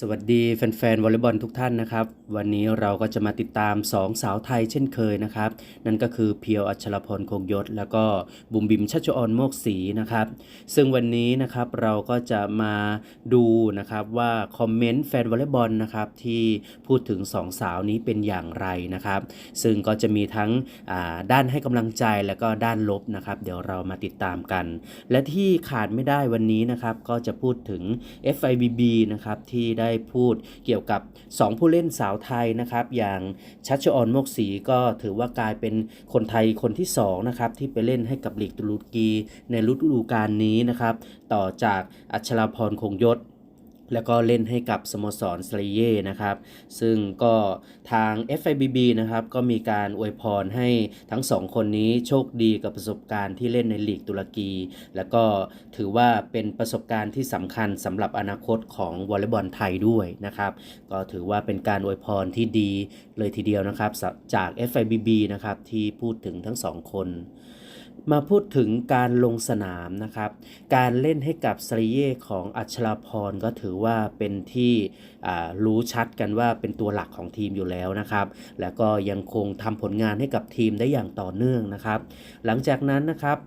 สวัสดีแฟนๆวอลเลย์บอลทุกท่านนะครับ วันนี้เราก็จะมาติดตาม 2 สาวไทยเช่นเคยนะครับ นั่นก็คือเพียวอัชรพรคงยศ แล้วก็บุ๋มบิมชัชออนโมกศรีนะครับ ซึ่งวันนี้นะครับเราก็จะมาดูนะครับว่าคอมเมนต์แฟนวอลเลย์บอลนะครับที่พูดถึง 2 สาวนี้เป็นอย่างไรนะครับ ซึ่งก็จะมีทั้งด้านให้กำลังใจแล้วก็ด้านลบนะครับ เดี๋ยวเรามาติดตามกัน และที่ขาดไม่ได้วันนี้นะครับก็จะพูดถึง FIBB นะครับที่ได้พูดเกี่ยวกับ 2 ผู้เล่นสาวไทยนะครับ อย่างชัชออนโมกศรีก็ถือว่ากลายเป็นคนไทยคนที่2นะครับที่ไปเล่นให้กับลีกตุรกีในฤดูกาลนี้นะครับ ต่อจากอัชราพรคงยศ แล้วก็เล่นให้กับสโมสรสเลเย่นะครับ ซึ่งก็ทาง FIBB นะครับ ก็มีการอวยพรให้ทั้งสองคนนี้โชคดีกับประสบการณ์ที่เล่นในลีกตุรกี แล้วก็ถือว่าเป็นประสบการณ์ที่สำคัญสำหรับอนาคตของวอลเลย์บอลไทยด้วยนะครับ ก็ถือว่าเป็นการอวยพรที่ดีเลยทีเดียวนะครับ จาก FIBB นะครับ ที่พูดถึงทั้งสองคน มาพูดถึงการลงสนามนะครับ การเล่นให้กับสรีเย่ของอัชราพรก็ถือว่าเป็นที่รู้ชัดกันว่าเป็นตัวหลักของทีมอยู่แล้วนะครับ แล้วก็ยังคงทำผลงานให้กับทีมได้อย่างต่อเนื่องนะครับ หลังจากนั้นนะครับ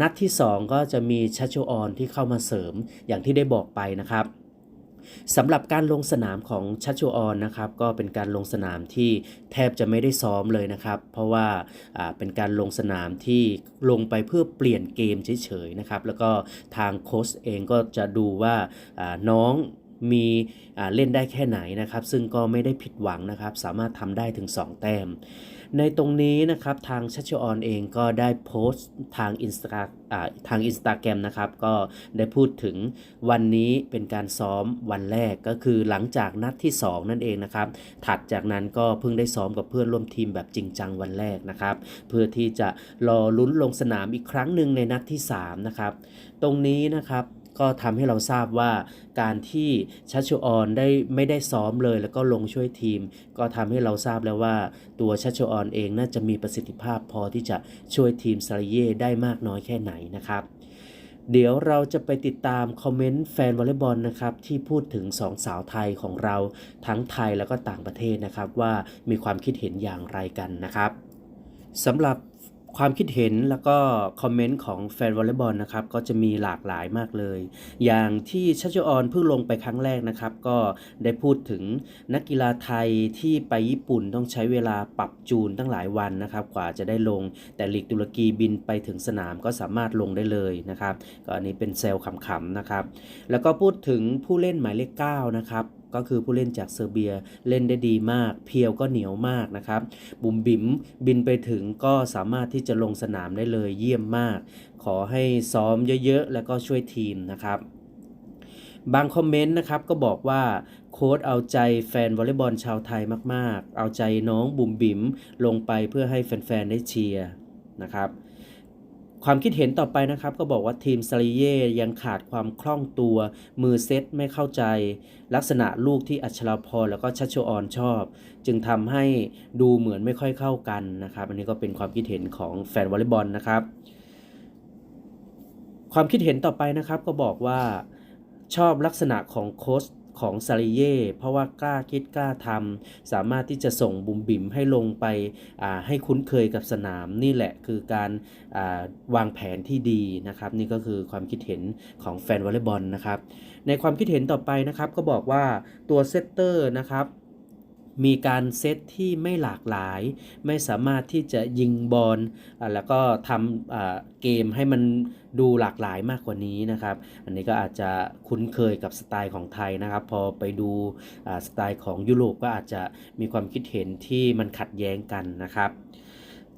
นัดที่ 2 ก็จะมีชัชโชออนที่เข้ามาเสริมอย่างที่ได้บอกไปนะครับ สำหรับการลงสนามของชัชโชออนนะครับก็เป็นการลงสนามที่แทบจะไม่ได้ซ้อมเลยนะครับ เพราะว่าเป็นการลงสนามที่ลงไปเพื่อเปลี่ยนเกมเฉยๆนะครับแล้วก็ทางโค้ชเองก็จะดูว่าน้อง มีเล่นได้แค่ไหนนะครับ ซึ่งก็ไม่ได้ผิดหวังนะครับ สามารถทำได้ถึง 2 แต้ม ในตรงนี้นะครับทางชัชออนเองก็ได้โพสต์ทางอินสตาอ่าทางอินสตาแกรมนะครับ ก็ได้พูดถึงวันนี้เป็นการซ้อมวันแรกก็คือหลังจากนัดที่ 2 นั่นเองนะครับ ถัดจากนั้นก็เพิ่งได้ซ้อมกับเพื่อนร่วมทีมแบบจริงจังวันแรกนะครับ เพื่อที่จะรอลุ้นลงสนามอีกครั้งหนึ่งในนัดที่ 3 นะครับ ตรงนี้นะครับ ก็ทำให้เราทราบว่าการที่ชัชชุออนได้ไม่ได้ซ้อมเลย แล้วก็ลงช่วยทีม ก็ทำให้เราทราบแล้วว่า ตัวชัชชุออนเองน่าจะมีประสิทธิภาพพอที่จะช่วยทีมซาริเย่ได้มากน้อยแค่ไหนนะครับเดี๋ยวเราจะไปติดตามคอมเมนต์แฟนวอลเลย์บอลนะครับที่พูดถึงสองสาวไทยของเราทั้งไทยแล้วก็ต่างประเทศนะครับว่ามีความคิดเห็นอย่างไรกันนะครับสำหรับ ความคิดเห็นแล้วก็คอมเมนต์ของแฟนวอลเลย์บอลนะครับก็จะมีหลากหลายมากเลย อย่างที่ชัชออนเพิ่งลงไปครั้งแรกนะครับ ก็ได้พูดถึงนักกีฬาไทยที่ไปญี่ปุ่นต้องใช้เวลาปรับจูนตั้งหลายวันนะครับกว่าจะได้ลงแต่ลีกตุรกีบินไปถึงสนามก็สามารถลงได้เลยนะครับก็อันนี้เป็นเซลล์ขำๆนะครับแล้วก็พูดถึงผู้เล่นหมายเลข9นะครับ ก็คือผู้เล่นจากเซอร์เบียเล่นได้ดีมาก เพียวก็เหนียวมากนะครับ บุ๋มบิ๋มบินไปถึงก็สามารถที่จะลงสนามได้เลยเยี่ยมมาก ขอให้ซ้อมเยอะๆ แล้วก็ช่วยทีมนะครับบางคอมเมนต์นะครับก็บอกว่าโค้ดเอาใจแฟนวอลเลย์บอลชาวไทยมากๆ เอาใจน้องบุ๋มบิ๋มลงไปเพื่อให้แฟนๆได้เชียร์นะครับ ความคิดเห็นต่อไปนะครับ ก็บอกว่าทีมซาริเย่ยังขาดความคล่องตัว มือเซตไม่เข้าใจ ลักษณะลูกที่อัชราพรแล้วก็ชัชโชออนชอบ จึงทำให้ดูเหมือนไม่ค่อยเข้ากันนะครับ อันนี้ก็เป็นความคิดเห็นของแฟนวอลเลย์บอลนะครับ ความคิดเห็นต่อไปนะครับก็บอกว่าชอบลักษณะของโค้ช ของซาริเย่เพราะว่ากล้าคิดกล้าทำสามารถที่จะส่งบุมบิมให้ลงไปให้คุ้นเคยกับสนามนี่แหละคือการาวางแผนที่ดีนะครับ นี่ก็คือความคิดเห็นของแฟนวอลเลย์บอลนะครับ ในความคิดเห็นต่อไปนะครับก็บอกว่าตัวเซตเตอร์นะครับ มีการเซตที่ไม่หลากหลาย ไม่สามารถที่จะยิงบอลแล้วก็ทำเกมให้มันดูหลากหลายมากกว่านี้นะครับ อันนี้ก็อาจจะคุ้นเคยกับสไตล์ของไทยนะครับ พอไปดูสไตล์ของยุโรปก็อาจจะมีความคิดเห็นที่มันขัดแย้งกันนะครับ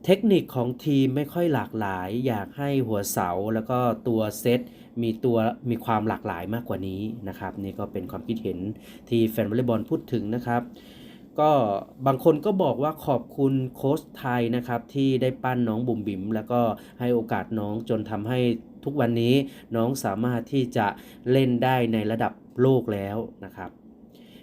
เทคนิคของทีมไม่ค่อยหลากหลาย อยากให้หัวเสาแล้วก็ตัวเซตมีตัวมีความหลากหลายมากกว่านี้นะครับ นี่ก็เป็นความคิดเห็นที่แฟนวอลเลย์บอลพูดถึงนะครับ ก็บางคนก็บอกว่าขอบคุณโค้ชไทยนะครับ ที่ได้ปั้นน้องบุ๋มบิ๋มแล้วก็ให้โอกาสน้องจนทำให้ทุกวันนี้น้องสามารถที่จะเล่นได้ในระดับโลกแล้วนะครับ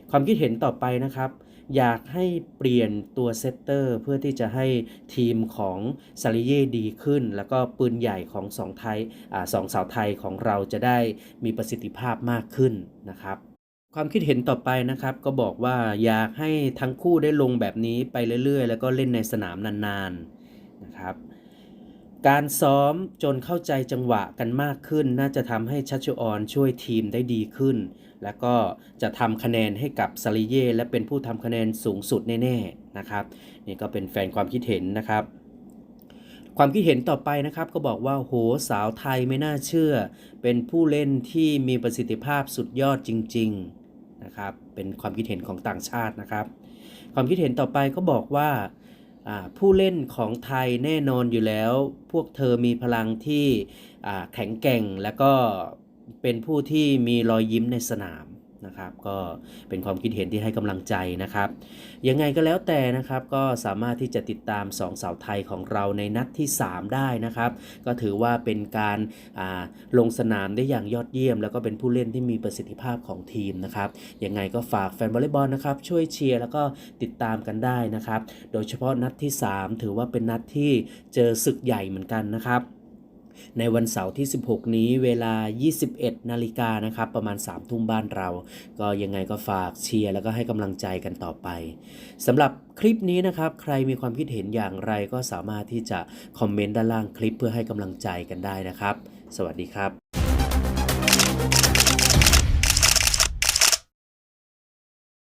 ความคิดเห็นต่อไปนะครับ อยากให้เปลี่ยนตัวเซตเตอร์เพื่อที่จะให้ทีมของซาริเย่ดีขึ้น แล้วก็ปืนใหญ่ของสองไทยอสองสาวไทยของเราจะได้มีประสิทธิภาพมากขึ้นนะครับ ความคิดเห็นต่อไปนะครับ ก็บอกว่าอยากให้ทั้งคู่ได้ลงแบบนี้ไปเรื่อยๆ แล้วก็เล่นในสนามนานๆนะครับ การซ้อมจนเข้าใจจังหวะกันมากขึ้น น่าจะทำให้ชัชชออนช่วยทีมได้ดีขึ้น แล้วก็จะทำคะแนนให้กับซาลิเย่และเป็นผู้ทำคะแนนสูงสุดแน่ๆนะครับ นี่ก็เป็นแฟนความคิดเห็นนะครับความคิดเห็นต่อไปนะครับก็บอกว่าโหสาวไทยไม่น่าเชื่อ เป็นผู้เล่นที่มีประสิทธิภาพสุดยอดจริง ๆ นะครับ เป็นความคิดเห็นของต่างชาตินะครับ ความคิดเห็นต่อไปก็บอกว่าผู้เล่นของไทยแน่นอนอยู่แล้ว พวกเธอมีพลังที่แข็งแกร่ง และก็เป็นผู้ที่มีรอยยิ้มในสนาม นะครับ ก็เป็นความคิดเห็นที่ให้กำลังใจนะครับ ยังไงก็แล้วแต่นะครับ ก็สามารถที่จะติดตามสองสาวไทยของเราในนัดที่ 3 ได้นะครับ ก็ถือว่าเป็นการาลงสนามได้อย่างยอดเยี่ยม แล้วก็เป็นผู้เล่นที่มีประสิทธิภาพของทีมนะครับ ยังไงก็ฝากแฟนวอลเลย์บอลนะครับช่วยเชียร์แล้วก็ติดตามกันได้นะครับ โดยเฉพาะนัดที่ 3 ถือว่าเป็นนัดที่เจอศึกใหญ่เหมือนกันนะครับ ในวันเสาร์ที่ 16 นี้เวลา 21 นาฬิกานะครับ ประมาณ 3 ทุ่มบ้านเรา ก็ยังไงก็ฝากเชียร์แล้วก็ให้กำลังใจกันต่อไปสำหรับคลิปนี้นะครับ ใครมีความคิดเห็นอย่างไรก็สามารถที่จะคอมเมนต์ด้านล่างคลิปเพื่อให้กำลังใจกันได้นะครับ สวัสดีครับ